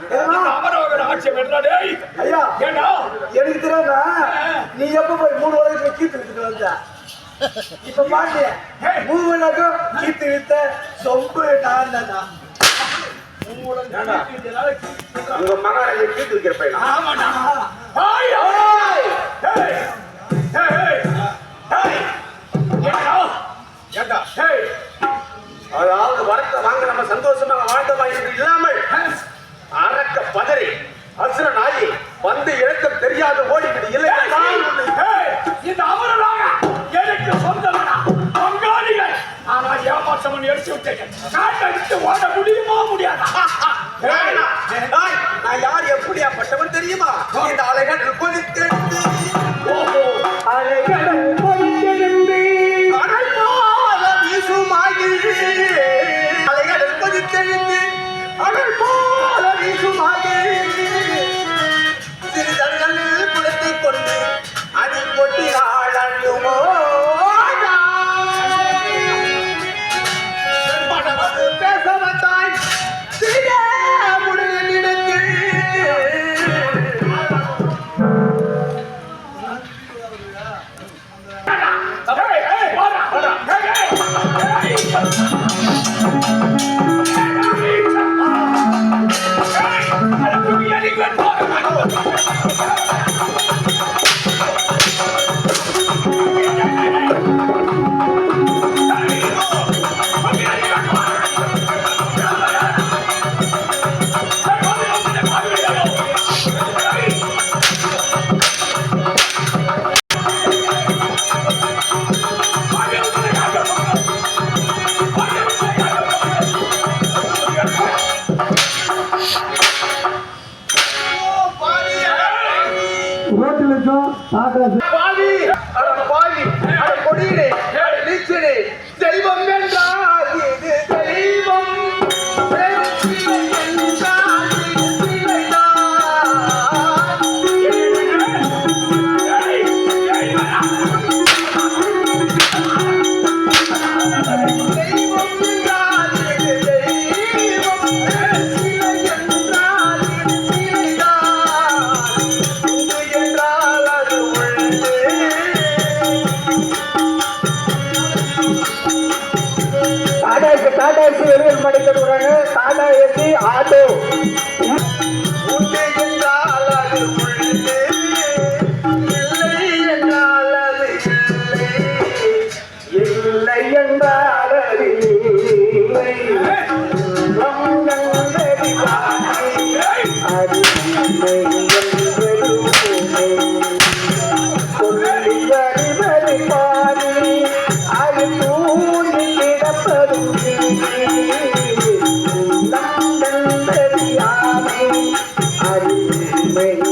நிசுமா. இந்த அமரவர்கள் ஆட்சி வென்றா, டேய். ஐயா ஏண்டா? எனக்கு தெரியாதா நீ எப்ப போய் மூணு உலகத்துல கீத்து வித்துட்டு வந்த? இப்ப பாண்டிய மூணு உலகம் கீத்து வித்த சொம்பு நான் தானா? உங்க மகனை கீத்து வைக்கிற பையனா? ஆமாடா. அதாவது வரத்தை வாங்க நம்ம சந்தோஷமாக இல்லாமல் அரக்க பதறி அசுர நாயி வந்து இழக்கம் தெரியாத ஓடிவிடு. இல்லை இந்த அமரராக எனக்கு சொந்தமடா. பங்காளிகள் ஆனா ஏமாற்றமன் எடுத்து விட்டேன். காட்டை விட்டு ஓட முடியுமா முடியாதா? நான் யார் எப்படியாப்பட்டவன் தெரியுமா? இந்த அலைகள் கொதித்தெழுந்து Ah! ரோட்டில் படிக்க விடுறாங்க டாடா ஏசி ஆட்டோ இல்லை என்றால் இல்லை என்றால் Mary.